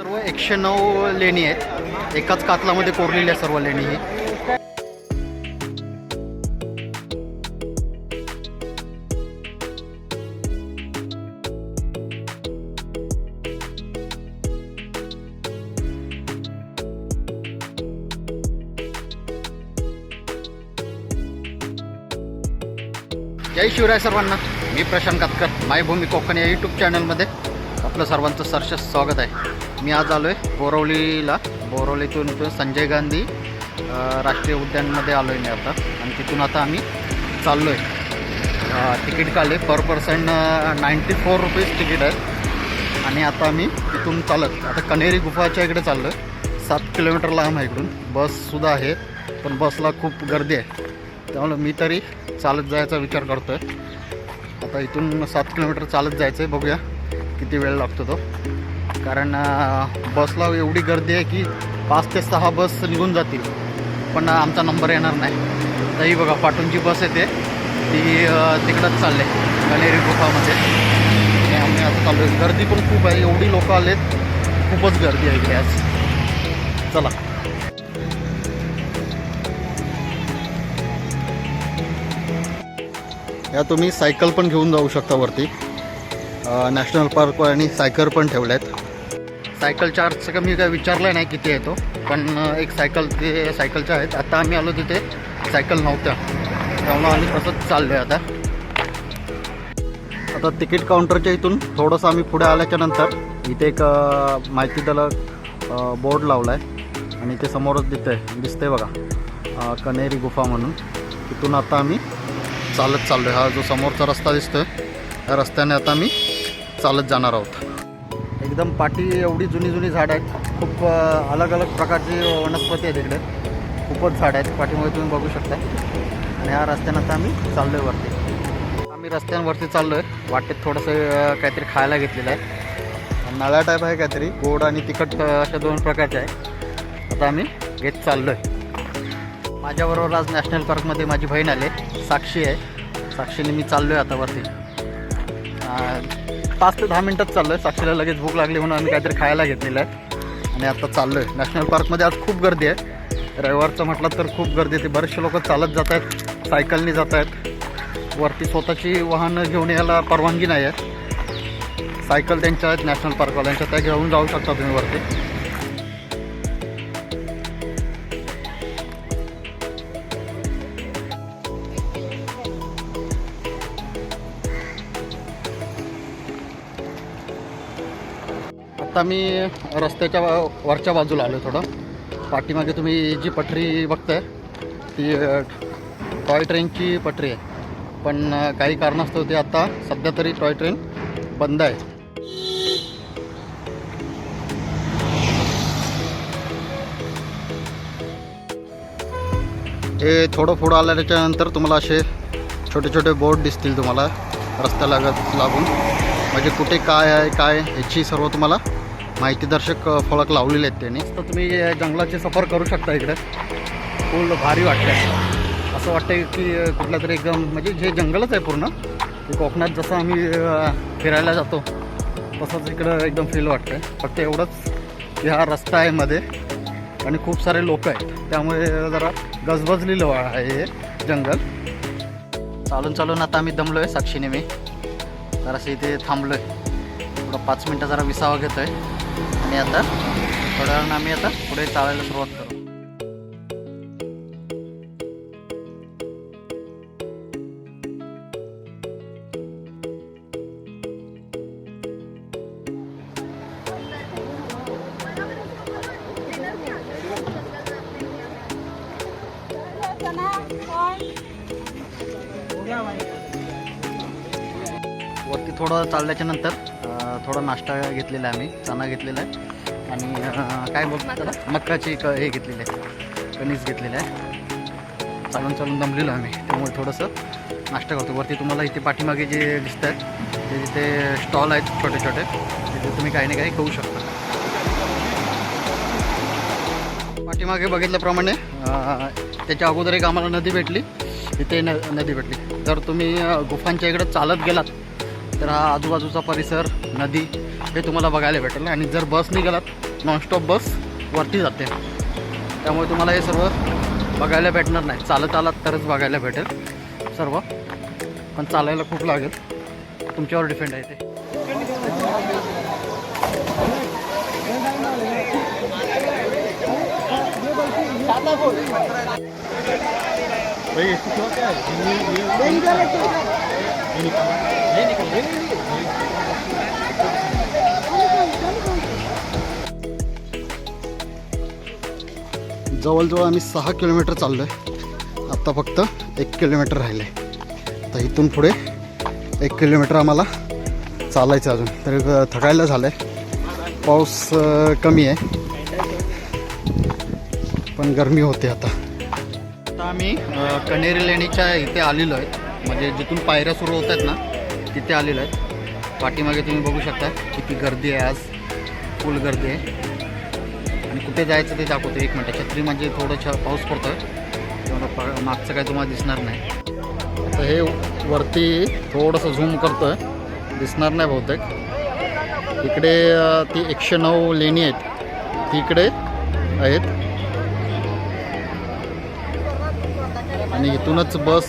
सर्व एकशे नऊ लेणी आहेत. एकाच कातलामध्ये कोरलेल्या सर्व लेणी ही. जय शिवराय सर्वांना. मी प्रशांत कातकर. मायभूमी कोकण या यूट्यूब चॅनलमध्ये आपलं सर्वांचं सरस स्वागत आहे. मी आज आलो आहे बोरवलीला. बोरवलीतून इथून संजय गांधी राष्ट्रीय उद्यानमध्ये आलो आहे मी आता. आणि तिथून आता आम्ही चाललो आहे तिकीट काढले. Per person ninety four rupees ticket आहे. आणि आता आम्ही तिथून चालत आता कनेरी गुफाच्या इकडे चाललो आहे सात किलोमीटर लांब आहे इकडून. बससुद्धा आहे पण बसला खूप गर्दी आहे. त्यामुळे मी तरी चालत जायचा विचार करतो आहे आता इथून सात किलोमीटर चालत जायचं आहे बघूया किती वेळ लागतो तो. कारण बसला एवढी गर्दी आहे की पाच ते सहा बस निघून जातील. पण आमचा नंबर येणार नाही. तरी बघा पाटूनची बस येते. ती तिकडंच चालले कनेरी गुफामध्ये. आणि आम्ही आता चालू आहे गर्दी पण खूप आहे. एवढी लोकं आलेत. खूपच गर्दी आहे इकडे आज. चला. या तुम्ही सायकल पण घेऊन जाऊ शकता वरती. नॅशनल पार्क आणि सायकल पण ठेवल्या आहेत सायकल चार्ज का मी काय विचारलं नाही किती आहे तो पण एक सायकल ते सायकलच्या आहेत. आता आम्ही आलो तिथे सायकल नव्हत्या. त्यामुळं आम्ही तसंच चाललो आहे आता. आता तिकीट काउंटरच्या इथून थोडंसं आम्ही पुढे आल्याच्यानंतर इथे एक माहिती त्याला बोर्ड लावला आहे आणि ते समोरच दिसतंय दिसतंय बघा. कनेरी गुफा म्हणून. तिथून आता आम्ही चालत चाललो आहे हा जो समोरचा रस्ता दिसतोय त्या रस्त्याने आता आम्ही चालत जाणार आहोत. एकदम पाठी एवढी जुनी जुनी झाडं आहेत. खूप अलग अलग प्रकारची वनस्पती आहेत इकडे. खूपच झाडं आहेत. पाठीमध्ये तुम्ही बघू शकता. आणि ह्या रस्त्यानं आता आम्ही चाललो आहे वरती. आम्ही रस्त्यांवरती चाललो आहे वाटेत थोडंसं काहीतरी खायला घेतलेलं आहे. नळा टाईप आहे काहीतरी. गोड आणि तिखट अशा दोन प्रकारचे आहे. आता आम्ही घेत चाललो आहे माझ्याबरोबर आज नॅशनल पार्कमध्ये माझी बहीण आली साक्षी आहे. साक्षीने मी चाललो आहे आता वरती. पाच ते दहा मिनटात चाललो आहे साक्षीला लगेच भूक लागली म्हणून आम्ही काहीतरी खायला घेतलेलं आहे. आणि आता चाललो आहे नॅशनल पार्कमध्ये आज खूप गर्दी आहे. रविवारचं म्हटलं तर खूप गर्दी आहे. बरेचसे लोक चालत जात आहेत. सायकलनी जात आहेत. वरती स्वतःची वाहनं घेऊन यायला परवानगी नाही आहे. सायकल त्यांच्या आहेत नॅशनल पार्कवाल्यांच्या त्या घेऊन जाऊ शकता तुम्ही वरती. आता मी रस्त्याच्या वरच्या बाजूला आलो थोडं. पाठीमागे तुम्ही जी पटरी बघताय ती टॉय ट्रेनची पटरी आहे. पण काही कारणास्तव ते आता सध्या तरी टॉय ट्रेन बंद आहे. हे थोडं पुढं आल्याच्या त्याच्यानंतर तुम्हाला असे छोटे छोटे बोर्ड दिसतील तुम्हाला रस्त्यालागत लागून. म्हणजे कुठे काय आहे काय याची सर्व तुम्हाला माहितीदर्शक फळक लावलेले आहेत त्यांनी. तर तुम्ही जंगलाची सफर करू शकता इकडे. फुल भारी वाटतं असं वाटतं की कुठला कुठलं तरी एकदम म्हणजे हे जंगलच आहे पूर्ण कोकणात जसं आम्ही फिरायला जातो तसंच इकडं एकदम फील वाटतं फक्त एवढंच हा रस्ता आहे मध्ये आणि खूप सारे लोक आहेत. त्यामुळे जरा गजबजलेलं आहे हे जंगल. चालून चालून आता आम्ही दमलो आहे साक्षीने मी. जरासं इथे थांबलो आहे थोडं पाच मिनटं जरा विसावा घेतो आहे आणि आता थोड्या वेळानं आम्ही आता पुढे चालायला सुरुवात करू. वरती थोडं चालल्याच्या नंतर थोडा नाश्ता घेतलेला आहे आम्ही चणा घेतलेला आहे. आणि काय बोलतो त्याला? मक्काची क हे घेतलेली आहे कणीस घेतलेलं आहे. चालून चालून दमलेलो आम्ही त्यामुळे थोडंसं नाश्ता करतो. वरती तुम्हाला इथे पाठीमागे जे दिसत आहेत ते तिथे स्टॉल आहेत छोटे छोटे. तिथे तुम्ही काही ना काही खाऊ शकता. पाठीमागे बघितल्याप्रमाणे त्याच्या अगोदर एक आम्हाला नदी भेटली. इथे न नदी भेटली. तर तुम्ही गुफांच्या इकडे चालत गेलात तर हा आजूबाजूचा परिसर नदी हे तुम्हाला बघायला भेटेल आणि जर बस निघालात नॉनस्टॉप बस वरती जाते त्यामुळे तुम्हाला हे सर्व बघायला भेटणार नाही चालत आलात तरच बघायला भेटेल सर्व पण चालायला खूप लागेल तुमच्यावर डिपेंड आहे ते जवळजवळ आम्ही सहा किलोमीटर चाललो आहे आत्ता फक्त एक किलोमीटर राहिले तर इथून पुढे एक किलोमीटर आम्हाला चालायचं अजून. तर थकायला झालं आहे पाऊस कमी आहे. पण गरमी होते आता. आता आम्ही कणेरी कण्हेरी लेणीच्या इथे आलेलो आहे म्हणजे जिथून पायऱ्या सुरू होत आहेत ना तिथे आलेलो आहे पाठीमागे तुम्ही बघू शकता किती गर्दी आहे आज. फुल गर्दी आहे. कुठे जायचं ते दाखवतो. एक मिनटं छत्री म्हणजे थोडं छ पाऊस पडतो आहे तेव्हा प- मागचं काय तुम्हाला दिसणार नाही. आता हे वरती थोडंसं झूम करतो आहे दिसणार नाही बहुतेक. इकडे ती एकशे नऊ लेणी आहेत. ती इकडे आहेत. आणि इथूनच बस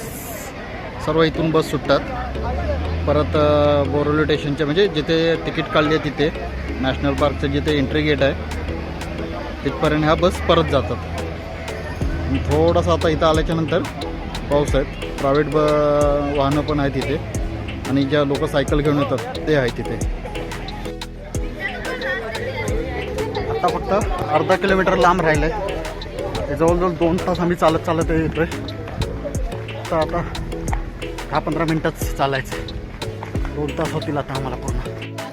सर्व इथून बस सुटतात. परत अं, स्टेशनच्या म्हणजे जिथे तिकीट काढली आहे तिथे. नॅशनल पार्कचं जिथे एंट्री गेट आहे. तिथपर्यंत ह्या बस परत जातात. आणि थोडंसं आता इथं आल्याच्यानंतर पाऊस आहेत. प्रायव्हेट ब वाहनं पण आहेत तिथे आणि ज्या लोक सायकल घेऊन येतात ते आहे तिथे आता फक्त अर्धा किलोमीटर लांब राहिलं आहे जवळजवळ दोन तास आम्ही चालत चालत येतोय तर आता दहा पंधरा मिनटंच चालायचं. दोन तास होतील आता आम्हाला पूर्ण.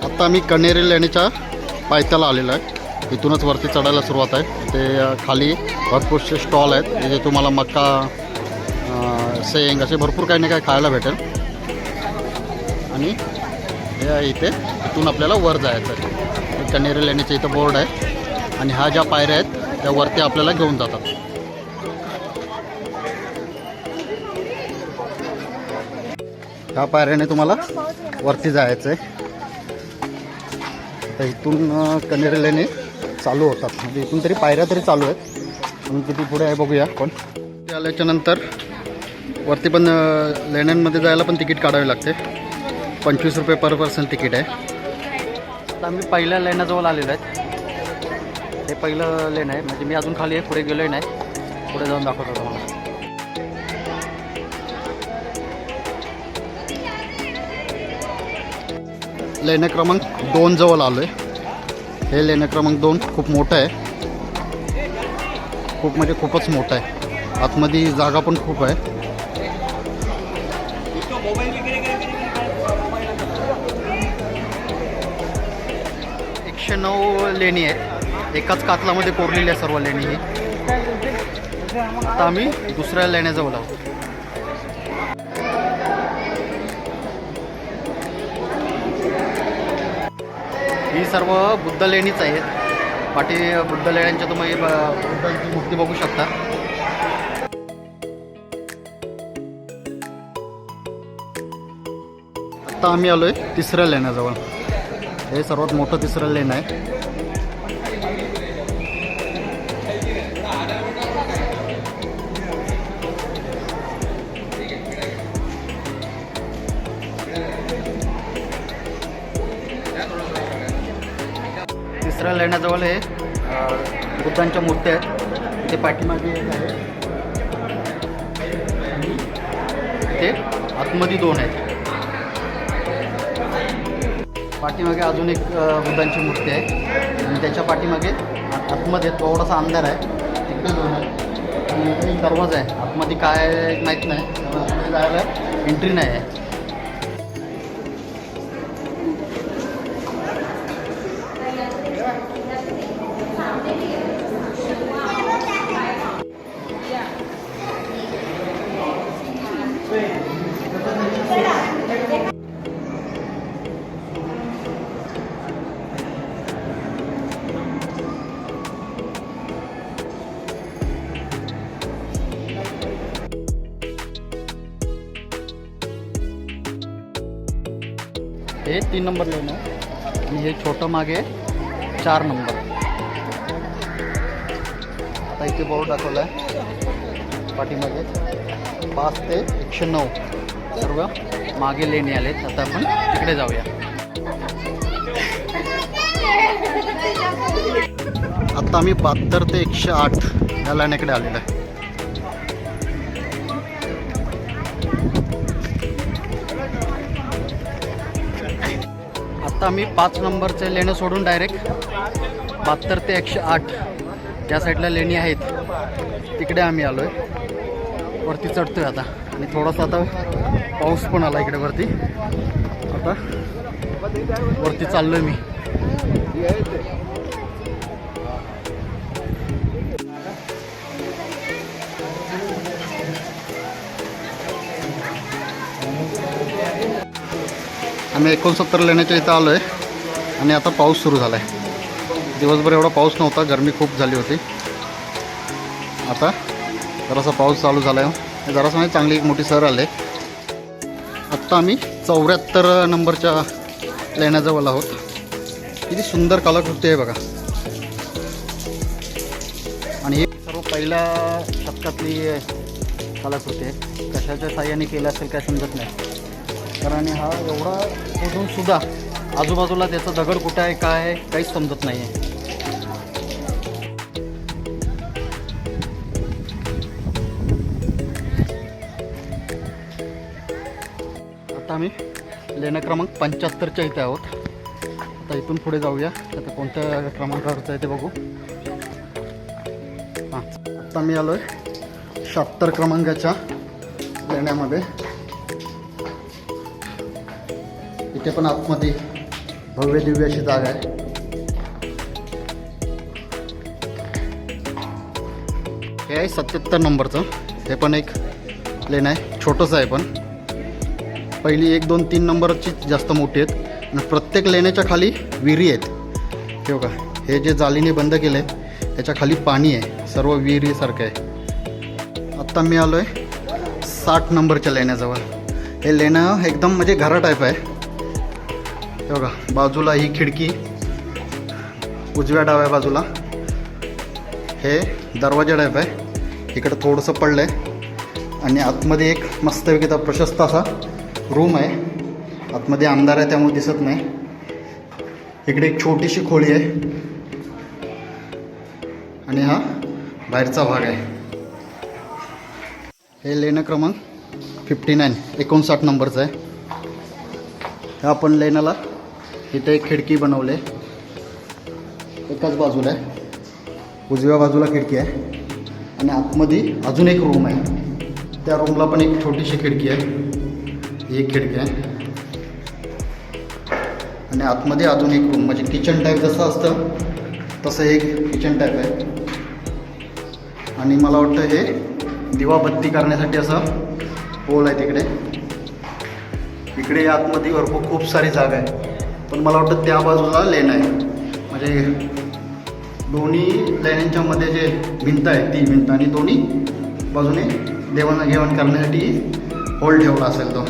आता आम्ही कण्हेरी लेण्याच्या पायथ्याला आलेलो आहे. इथूनच वरती चढायला सुरुवात आहे. ते खाली भरपूरसे स्टॉल आहेत. जिथे तुम्हाला मक्का सेंग असे भरपूर काही ना काही खायला भेटेल. आणि हे इथे इथून आपल्याला वर जायचं आहे. कण्हेरी लेणीचे इथं बोर्ड आहे. आणि ह्या ज्या पायऱ्या आहेत त्या वरती आपल्याला घेऊन जातात. ह्या पायऱ्याने तुम्हाला वरती जायचं आहे तर इथून अ, लेणी चालू होतात. म्हणजे इथून तरी पायऱ्या तरी चालू आहेत. म्हणून किती पुढे आहे बघूया आपण. ते आल्याच्यानंतर वरती पण लेण्यांमध्ये जायला पण तिकीट काढावे लागते. पंचवीस रुपये पर पर्सन तिकीट आहे. आता आम्ही पहिल्या लेण्याजवळ आलेलो आहेत. हे पहिलं लेन आहे. म्हणजे मी अजून खाली आहे पुढे गेलोय नाही. पुढे जाऊन दाखवतो तुम्हाला. लेण्या क्रमांक दोन जवळ आलो आहे हे लेणं क्रमांक दोन खूप मोठं आहे. खूप म्हणजे खूपच मोठं आहे. आतमध्ये जागा पण खूप आहे. एकशे नऊ लेणी आहे. एकाच कातलामध्ये कोरलेली आहे सर्व लेणी ही. आता आम्ही दुसऱ्या लेण्याजवळ आहोत. ही सर्व बुद्ध लेणीच आहेत. पाठी बुद्ध लेण्यांच्या तुम्ही ब- बुद्धांची मूर्ती बघू शकता. आता आम्ही आलोय तिसऱ्या लेण्याजवळ. हे सर्वात मोठं तिसरं लेण आहे. तिसऱ्या लेण्याजवळ हे बुद्धांच्या मूर्त्या आहेत. ते पाठीमागे एक आहे. ते आतमध्ये दोन आहेत. पाठीमागे अजून एक बुद्धांची मूर्ती आहे. आणि त्याच्या पाठीमागे आतमध्ये थोडासा अंधार आहे. तिकडे दोन आहे आणि दरवाजा आहे. आतमध्ये काय माहीत नाही. जायला एंट्री नाही आहे. तीन नंबर लेन आहे. आणि हे छोटं मागे चार नंबर. आता इथे बोर्ड दाखवला आहे पाठीमागे. पाच ते एकशे नऊ. सर्व मागे लेणी आलेत आता आपण तिकडे जाऊया. आता आम्ही बहात्तर ते एकशे आठ या लाईनकडे आलेलो आहे. आता आम्ही पाच नंबरचे लेणं सोडून डायरेक्ट बहात्तर ते एकशे आठ या साईडला लेणी आहेत. तिकडे आम्ही आलो आहे वरती चढतो आहे आता. आणि थोडासा आता पाऊस पण आला इकडे वरती. आता वरती चाललो आहे मी. आम्ही एकोणसत्तर लेण्याच्या इथं आलो आहे. आणि आता पाऊस सुरू झाला आहे दिवसभर एवढा पाऊस नव्हता गरमी खूप झाली होती. आता जरासा पाऊस चालू झाला आहे जरासा म्हणजे चांगली एक मोठी सर आले. आत्ता आम्ही चौऱ्याहत्तर नंबरच्या लेण्याजवळ आहोत. किती सुंदर कलाकृती आहे बघा. आणि ही सर्व पहिल्या शतकातली कलाकृती आहे. कशाच्या साह्याने केलं असेल काय समजत नाही. कारण हा एवढा शोधून सुद्धा आजूबाजूला त्याचा दगड कुठं आहे काय आहे काहीच समजत नाही आहे आता आम्ही लेणं क्रमांक पंच्याहत्तरच्या इथे आहोत. आता इथून पुढे जाऊया. आता कोणत्या क्रमांकावरचं आहे ते बघू. हां आता मी आलो आहे शहात्तर क्रमांकाच्या लेण्यामध्ये. इथे पण आतमध्ये भव्य दिव्य अशी जागा आहे. हे आहे सत्याहत्तर नंबरचं. हे पण एक लेन आहे. छोटंसं आहे पण. पहिली एक दोन तीन नंबरची जास्त मोठी आहेत. आणि प्रत्येक लेण्याच्या खाली विहिरी आहेत. ठेव का हे जे जालीने बंद केलं आहे त्याच्याखाली पाणी आहे. सर्व विहिरीसारखं आहे. आत्ता मी आलो आहे साठ नंबरच्या लेण्याजवळ. हे लेणं एकदम म्हणजे घरा टाईप आहे. हे बघा बाजूला ही खिडकी उजव्या डाव्या बाजूला. हे दरवाजा टाईप आहे. इकडं थोडंसं पडलं आहे आणि आतमध्ये एक मस्तपैकी प्रशस्त असा रूम आहे. आतमध्ये आमदार आहे त्यामुळे दिसत नाही. इकडे एक छोटीशी खोली आहे. आणि हा बाहेरचा भाग आहे. हे लेणं क्रमांक फिफ्टी नाईन एकोणसाठ नंबरचं आहे. ह्या आपण लेण्याला इथे एक खिडकी बनवले. एकाच बाजूला आहे. उजव्या बाजूला खिडकी आहे. आणि आतमध्ये अजून एक रूम आहे. त्या रूमला पण एक छोटीशी खिडकी आहे. ही एक खिडकी आहे. आणि आतमध्ये अजून एक रूम म्हणजे किचन टाईप जसं असतं तसं एक किचन टाईप आहे. आणि मला वाटतं हे दिवाबत्ती करण्यासाठी असं पोल आहे तिकडे. इकडे आतमध्ये भरपूर खूप सारी जागा आहे. पण मला वाटतं त्या बाजूला लेन आहे. म्हणजे दोन्ही लेण्यांच्या मध्ये जे भिंत आहे ती भिंत आणि दोन्ही बाजूने देवाणघेवाण करण्यासाठी होल ठेवला असेल तो.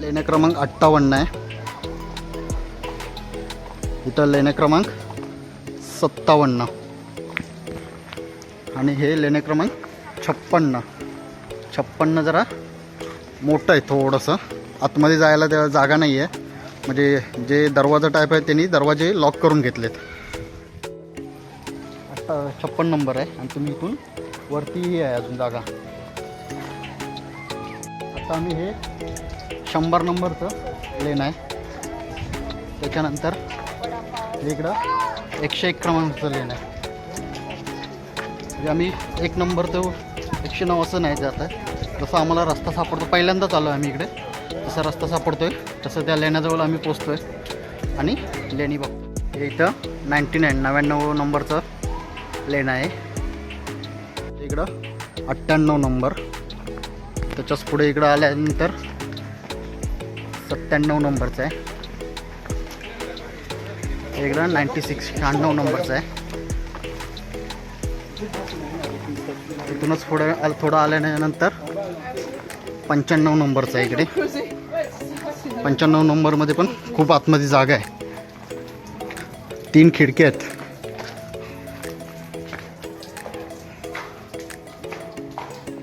लेण्या क्रमांक अठ्ठावन्न आहे. इथं लेण्या क्रमांक सत्तावन्न. आणि हे लेण्या क्रमांक छप्पन्न. छप्पन्न जरा मोठं आहे थोडंसं. आतमध्ये जायला त्या जागा नाही आहे म्हणजे जे दरवाजा टाईप आहे त्यांनी दरवाजे लॉक करून घेतलेत. आता छप्पन नंबर आहे आणि तुम्ही इथून वरती आहे अजून जागा. आता आम्ही हे शंभर नंबरचं लेन आहे. त्याच्यानंतर इकडं एकशे एक क्रमांकाचं लेन आहे. म्हणजे आम्ही एक नंबर तो एकशे नऊ असं नाही जात आहे. जसं आम्हाला रस्ता सापडतो पहिल्यांदाच आलो आम्ही इकडे. तसा रस्ता सापडतोय. तसं त्या लेण्याजवळ आम्ही पोचतोय. आणि लेणी बघतो हे इथं नाईन्टी नाईन नव्याण्णव नंबरचं लेण आहे. इकडं अठ्ठ्याण्णव नंबर. त्याच्याच पुढे इकडं आल्यानंतर सत्त्याण्णव नंबरचं आहे. इकडं नाईन्टी सिक्स शहाण्णव नंबरचं आहे. इथूनच पुढे थोडं आल्यानंतर पंच्याण्णव नंबरचं आहे इकडे. पंच्याण्णव नंबरमध्ये पण खूप आतमध्ये जागा आहे. तीन खिडक्या आहेत.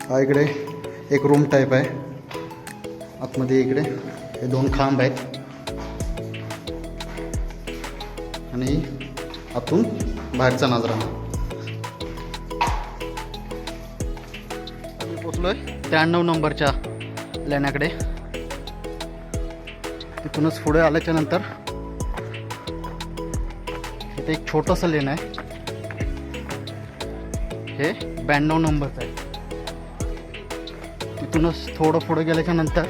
हा इकडे एक रूम टाईप आहे. आतमध्ये इकडे हे दोन खांब आहेत. आणि आतून बाहेरचा नजरा. पोचलोय त्र्याण्णव नंबरच्या लेण्याकडे. तिथूनच पुढे आल्याच्यानंतर इथे एक छोटंसं लेन आहे. हे ब्याण्णव नंबरचं आहे. तिथूनच थोडं पुढे गेल्याच्यानंतर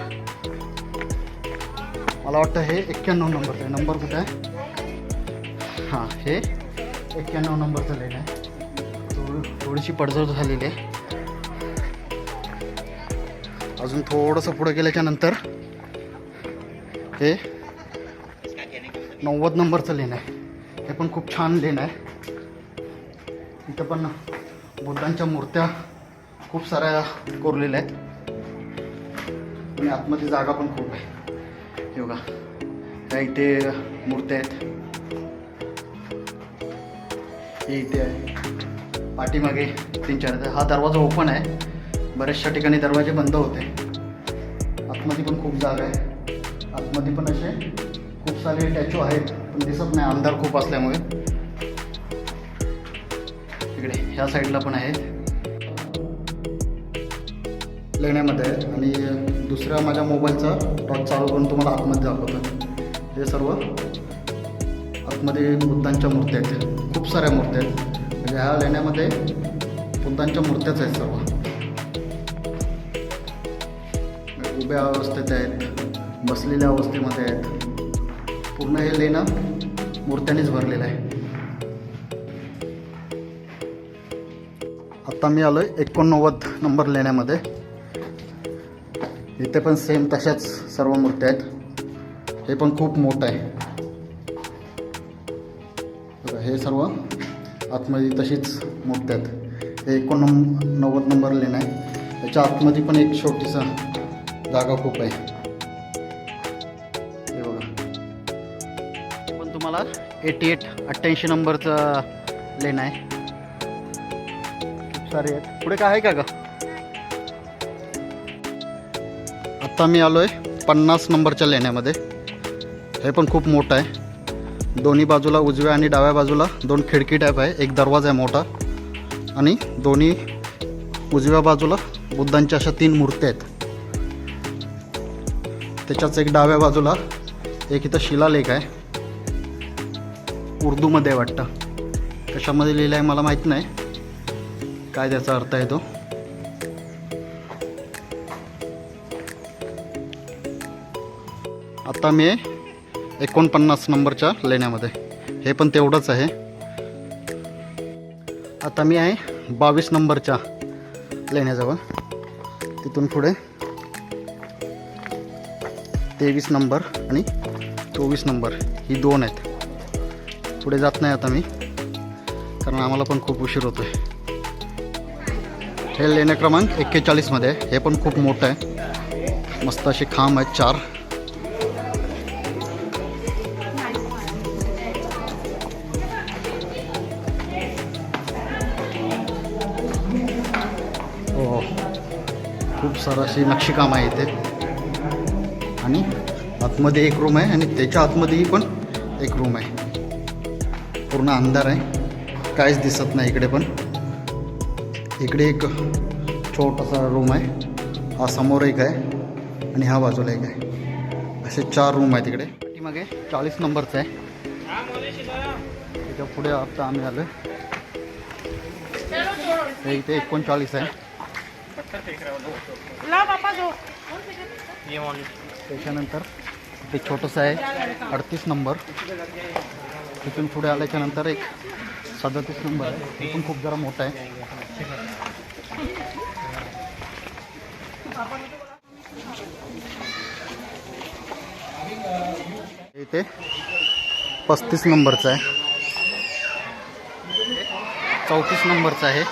मला वाटतं हे एक्क्याण्णव नंबरचं आहे. नंबर कुठं आहे? हां हे एक्क्याण्णव नंबरचं लेन आहे. थोडी थोडीशी पडझड झालेली आहे. अजून थोडंसं पुढे गेल्याच्यानंतर हे नव्वद नंबरचं लेण आहे. हे पण खूप छान लेण आहे. इथं पण बुद्धांच्या मूर्त्या खूप साऱ्या कोरलेल्या आहेत. आणि आतमध्ये जागा पण खूप आहे. हे बघा. ह्या इथे मूर्त्या आहेत. हे इथे आहे. पाठीमागे तीन चार हा दरवाजा ओपन आहे. बऱ्याचशा ठिकाणी दरवाजे बंद होते. आतमध्ये पण खूप जागा आहे. आतमध्ये पण असे खूप सारे टॅचू आहेत पण दिसत नाही. अंधार खूप असल्यामुळे. इकडे ह्या साईडला पण आहेत. लेण्यामध्ये आहेत आणि दुसऱ्या माझ्या मोबाईलचा टॉर्च चालू करून तुम्हाला आतमध्ये दाखवतो. हे सर्व आतमध्ये बुद्धांच्या मूर्त्या आहेत. खूप साऱ्या मूर्त्या आहेत. म्हणजे ह्या लेण्यामध्ये बुद्धांच्या मूर्त्याच आहेत सर्व. उभ्या अवस्थेत आहेत. बसलेल्या अवस्थेमध्ये आहेत. पूर्ण हे लेणं मूर्त्यांनीच भरलेलं आहे. आत्ता मी आलो आहे एकोणनव्वद नंबर लेण्यामध्ये. इथे पण सेम तशाच सर्व मूर्त्या आहेत. हे पण खूप मोठं आहे. हे सर्व आतमध्ये तशीच मूर्त्या आहेत. हे एकोणनव्वद नंबर लेणं आहे. त्याच्या आतमध्ये पण एक छोटीसा जागा खूप आहे. तुम्हाला? एटी एट अठ्ठ्याऐंशी नंबरचं लेन आहे. खूप सारे आहेत. पुढे काय आहे का ग? आत्ता मी आलो आहे पन्नास नंबरच्या लेण्यामध्ये हे पण खूप मोठं आहे. दोन्ही बाजूला उजव्या आणि डाव्या बाजूला दोन खिडकी टाईप आहे. एक दरवाजा आहे मोठा आणि दोन्ही उजव्या बाजूला बुद्धांच्या अशा तीन मूर्त्या आहेत. त्याच्याच एक डाव्या बाजूला एक इथं शिलालेख आहे. उर्दूमध्ये आहे वाटतं. कशामध्ये लिहिलं आहे मला माहीत नाही. काय त्याचा अर्थ आहे तो? आता मी एकोणपन्नास नंबरच्या लेण्यामध्ये. हे पण तेवढंच आहे. आता मी आहे बावीस नंबरच्या लेण्याजवळ. तिथून पुढे तेवीस नंबर आणि चोवीस नंबर ही दोन आहेत. पुढे जात नाही आता मी. कारण आम्हाला पण खूप उशीर होतो आहे हे लेण्या क्रमांक एक्केचाळीसमध्ये आहे. हे पण खूप मोठं आहे. मस्त असे खांब आहेत चार. हो. खूप सारं अशी नक्षीकाम आहे इथे. आणि आतमध्ये एक रूम आहे आणि त्याच्या आतमध्येही पण एक रूम आहे. पूर्ण अंधार आहे. काहीच दिसत नाही इकडे पण. इकडे एक छोटासा रूम आहे. हा समोर एक आहे आणि हा बाजूला एक आहे. असे चार रूम आहेत इकडे. पाठीमागे चाळीस नंबरचं आहे. त्याच्या पुढे आता आम्ही आलो. हे इथे एकोणचाळीस आहे. ला पापा दो त्याच्यानंतर ते छोटंसं आहे. अडतीस नंबर तिथून पुढे आल्याच्यानंतर एक सदतीस नंबर आहे. ते पण खूप जरा मोठा आहे. इथे पस्तीस नंबरचं आहे. चौतीस नंबरचं आहे.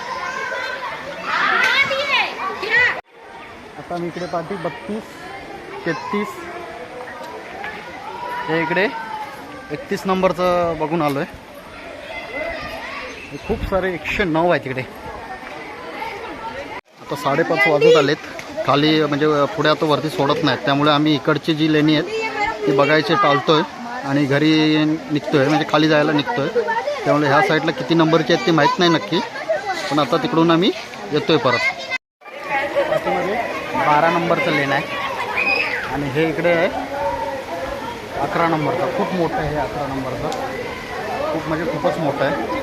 आता मी इकडे पाठी बत्तीस तेहतीस. हे इकडे. एकतीस नंबरचं बघून आलो आहे खूप सारे एकशे नऊ आहे तिकडे. आता साडेपाच वाजत आलेत. खाली म्हणजे पुढे आता वरती सोडत नाहीत. त्यामुळे आम्ही इकडची जी लेणी आहेत ती बघायची टाळतोय आणि घरी निघतोय. म्हणजे खाली जायला निघतोय. त्यामुळे ह्या साईडला किती नंबरची आहेत ते माहीत नाही नक्की. पण आता तिकडून आम्ही येतोय परत. बारा नंबरचं लेन आहे. आणि हे इकडे आहे. अकरा नंबरचा खूप मोठं आहे हे अकरा नंबरचा. खूप म्हणजे खूपच मोठं आहे.